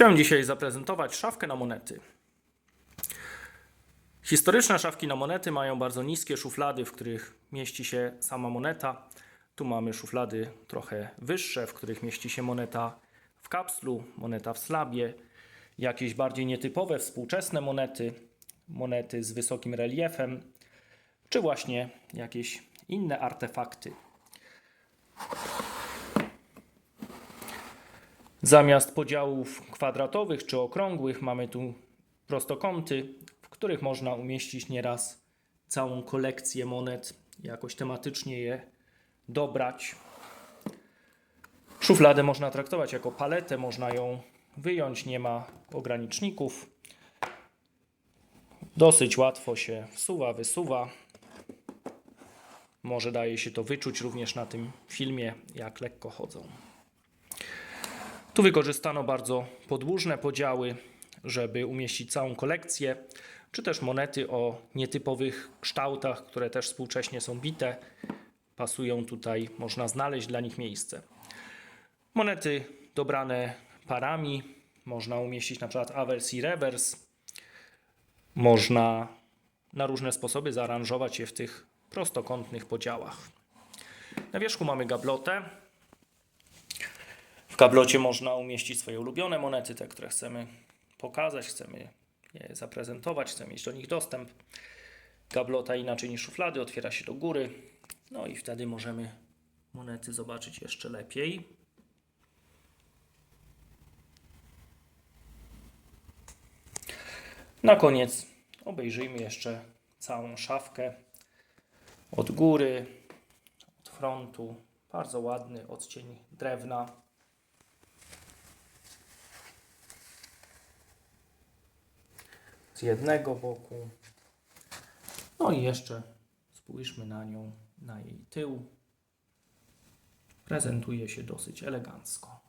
Chciałem dzisiaj zaprezentować szafkę na monety. Historyczne szafki na monety mają bardzo niskie szuflady, w których mieści się sama moneta. Tu mamy szuflady trochę wyższe, w których mieści się moneta w kapslu, moneta w slabie, jakieś bardziej nietypowe, współczesne monety, monety z wysokim reliefem, czy właśnie jakieś inne artefakty. Zamiast podziałów kwadratowych czy okrągłych mamy tu prostokąty, w których można umieścić nieraz całą kolekcję monet, jakoś tematycznie je dobrać. Szufladę można traktować jako paletę, można ją wyjąć, nie ma ograniczników. Dosyć łatwo się wsuwa, wysuwa. Może daje się to wyczuć również na tym filmie, jak lekko chodzą. Tu wykorzystano bardzo podłużne podziały, żeby umieścić całą kolekcję, czy też monety o nietypowych kształtach, które też współcześnie są bite. Pasują tutaj, można znaleźć dla nich miejsce. Monety dobrane parami, można umieścić na przykład awers i rewers. Można na różne sposoby zaaranżować je w tych prostokątnych podziałach. Na wierzchu mamy gablotę, w gablocie można umieścić swoje ulubione monety, te, które chcemy pokazać, chcemy je zaprezentować, chcemy mieć do nich dostęp. Gablota inaczej niż szuflady otwiera się do góry, no i wtedy możemy monety zobaczyć jeszcze lepiej. Na koniec obejrzyjmy jeszcze całą szafkę od góry, od frontu. Bardzo ładny odcień drewna. Z jednego boku. No i jeszcze spójrzmy na nią, na jej tył. Prezentuje się dosyć elegancko.